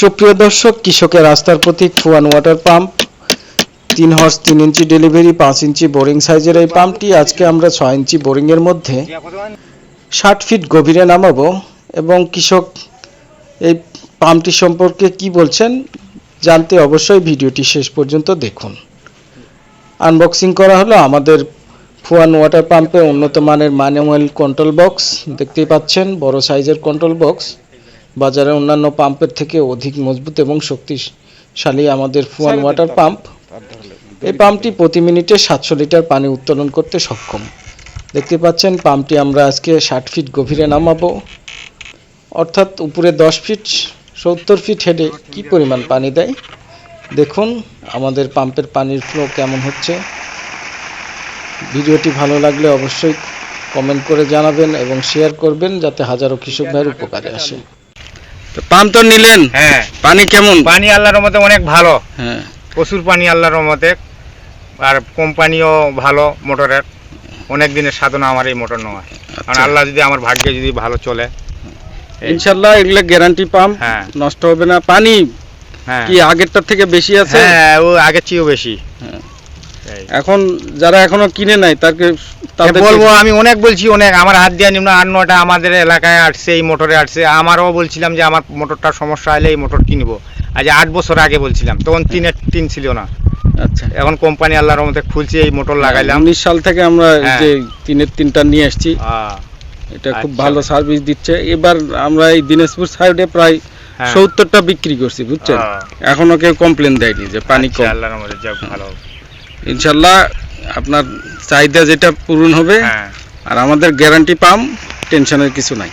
সুপ্রিয় দর্শক, কৃষকের রাস্তার প্রতীক ফুয়ান ওয়াটার পাম্প, তিন হর্স তিন ইঞ্চি ডেলিভারি, পাঁচ ইঞ্চি বোরিং সাইজের এই পাম্পটি আজকে আমরা ছয় ইঞ্চি বোরিংয়ের মধ্যে ষাট ফিট গভীরে নামাবো এবং কৃষক এই পাম্পটি সম্পর্কে কি বলছেন জানতে অবশ্যই ভিডিওটি শেষ পর্যন্ত দেখুন। আনবক্সিং করা হলো আমাদের ফুয়ান ওয়াটার পাম্পে উন্নত মানের ম্যানুয়াল কন্ট্রোল বক্স দেখতেই পাচ্ছেন, বড় সাইজের কন্ট্রোল বক্স বাজারে অন্যান্য পাম্পের থেকে অধিক মজবুত এবং শক্তিশালী আমাদের ফুয়ান ওয়াটার পাম্প। এই পাম্পটি প্রতি মিনিটে সাতশো লিটার পানি উত্তোলন করতে সক্ষম। দেখতে পাচ্ছেন পাম্পটি আমরা আজকে ষাট ফিট গভীরে নামাবো। অর্থাৎ উপরে দশ ফিট সত্তর ফিট হেডে কি পরিমাণ পানি দেয়? দেখুন আমাদের পাম্পের পানির ফ্লো কেমন হচ্ছে। ভিডিওটি ভালো লাগলে অবশ্যই কমেন্ট করে জানাবেন এবং শেয়ার করবেন যাতে হাজারো কৃষক ভাইয়ের উপকারে আসে। পাম্প তো নিলেন? হ্যাঁ। পানি কেমন? পানি আল্লাহর মতে অনেক ভালো। হ্যাঁ। প্রচুর পানি আল্লাহর মতে আর কোম্পানিও ভালো মোটরের। অনেক দিনের সাধনা আমার এই মোটর নেওয়া কারণ আচ্ছা। আল্লাহ যদি আমার ভাগ্যে যদি ভালো চলে। ইনশাল্লাহ এগুলো গ্যারান্টি পাম্প হ্যাঁ। নষ্ট হবে না। পানি হ্যাঁ। কি আগেরটার থেকে বেশি আছে? হ্যাঁ ও আগের চেয়েও বেশি। হ্যাঁ। এখন যারা এখনও কিনে নাই তাকে তাদের বলব আমি অনেক বলছি অনেক আমার হাত দিয়ে নিম্ন আট নটা আমাদের এলাকায় আসছে এই মোটরে আসছে। আমারও বলছিলাম যে আমার মোটরটার সমস্যা হলে এই মোটর কিনবো। আজ আট বছর আগে বলছিলাম তখন তিনের তিন ছিল না। আচ্ছা। এখন কোম্পানি আল্লাহর মতে খুলছে এই মোটর লাগাইলাম। উনিশ সাল থেকে আমরা এই হ্যাঁ। যে তিনের তিনটা নিয়ে আসছি এটা খুব আচ্ছা। ভালো সার্ভিস দিচ্ছে। এবার আমরা এই দিনাজপুর সাইডে প্রায় হ্যাঁ। সত্তরটা বিক্রি করছি বুঝছেন? এখনও কেউ কমপ্লেন দেয়নি যে পানি আচ্ছা, কম। আল্লাহর মতে যাক ভালো। ইনশাল্লাহ আপনার চাহিদা যেটা পূরণ হবে হ্যাঁ। আর আমাদের গ্যারান্টি পাম টেনশনের কিছু নাই।